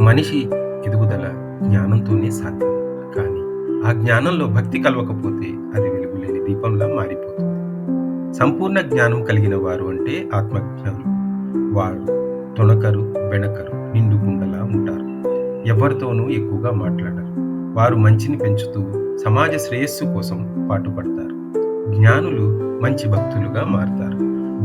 మనిషి ఎదుగుదల జ్ఞానంతోనే సాధ్యం. కానీ ఆ జ్ఞానంలో భక్తి కలవకపోతే అది వెలుగులేని దీపంలా మారిపోతుంది. సంపూర్ణ జ్ఞానం కలిగిన వారు అంటే ఆత్మజ్ఞానం వారు తొణకరు వెనకరు నిండుకుండలా ఉంటారు. ఎవరితోనూ ఎక్కువగా మాట్లాడరు. వారు మంచిని పెంచుతూ సమాజ శ్రేయస్సు కోసం పాటుపడతారు. జ్ఞానులు మంచి భక్తులుగా మారుతారు.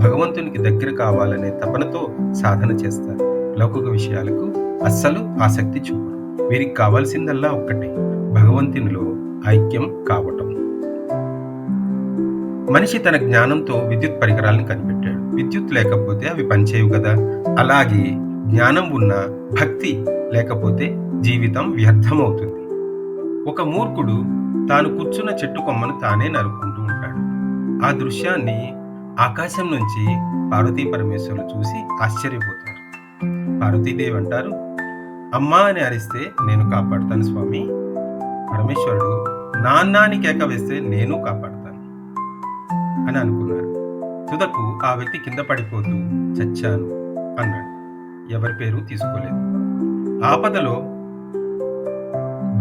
భగవంతునికి దగ్గర కావాలనే తపనతో సాధన చేస్తారు. లౌకిక విషయాలకు అస్సలు ఆసక్తి చూపరు. వీరికి కావాల్సిందల్లా ఒక్కటే భగవంతునిలో ఐక్యం కావటం. మనిషి తన జ్ఞానంతో విద్యుత్ పరికరాలను కనిపెట్టాడు. విద్యుత్ లేకపోతే అవి పనిచేయవు కదా. అలాగే జ్ఞానం ఉన్న భక్తి లేకపోతే జీవితం వ్యర్థమవుతుంది. ఒక మూర్ఖుడు తాను కూర్చున్న చెట్టు కొమ్మను తానే నరుక్కుంటూ ఉంటాడు. ఆ దృశ్యాన్ని ఆకాశం నుంచి పార్వతీ పరమేశ్వరులు చూసి ఆశ్చర్యపోతారు. పార్వతీదేవి అంటారు అమ్మా అని అరిస్తే నేను కాపాడుతాను స్వామి. పరమేశ్వరుడు నాన్న అని కేక వేస్తే నేను కాపాడుతాను అని అనుకున్నారు. తుదకు ఆ వ్యక్తి కింద పడిపోతూ చచ్చాను అన్నాడు. ఎవరి పేరు తీసుకోలేదు. ఆపదలో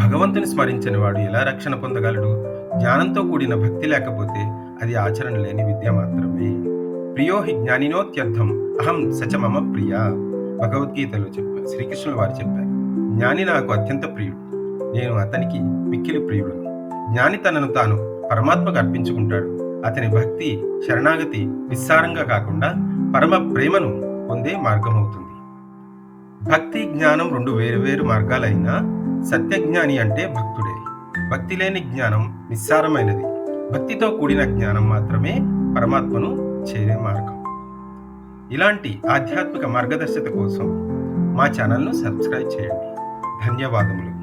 భగవంతుని స్మరించిన వాడు ఎలా రక్షణ పొందగలడు? జ్ఞానంతో కూడిన భక్తి లేకపోతే అది ఆచరణ లేని విద్య మాత్రమే. ప్రియోహి జ్ఞానినోత్యర్థం అహం సచ మమ ప్రియ. భగవద్గీతలో చెప్పారు శ్రీకృష్ణుల వారు చెప్పారు జ్ఞాని నాకు అత్యంత ప్రియుడు. నేను అతనికి మిక్కిలి ప్రియుడు జ్ఞాని తనను తాను పరమాత్మకు అర్పించుకుంటాడు. అతని భక్తి శరణాగతి నిస్సారంగా కాకుండా పరమ ప్రేమను పొందే మార్గం అవుతుంది భక్తి జ్ఞానం రెండు వేరువేరు మార్గాలైనా సత్యజ్ఞాని అంటే భక్తుడే. భక్తి లేని జ్ఞానం నిస్సారమైనది. భక్తితో కూడిన జ్ఞానం మాత్రమే పరమాత్మను చేరే మార్గం. ఇలాంటి ఆధ్యాత్మిక మార్గదర్శకత కోసం మా ఛానల్ను సబ్స్క్రైబ్ చేయండి. ధన్యవాదములు.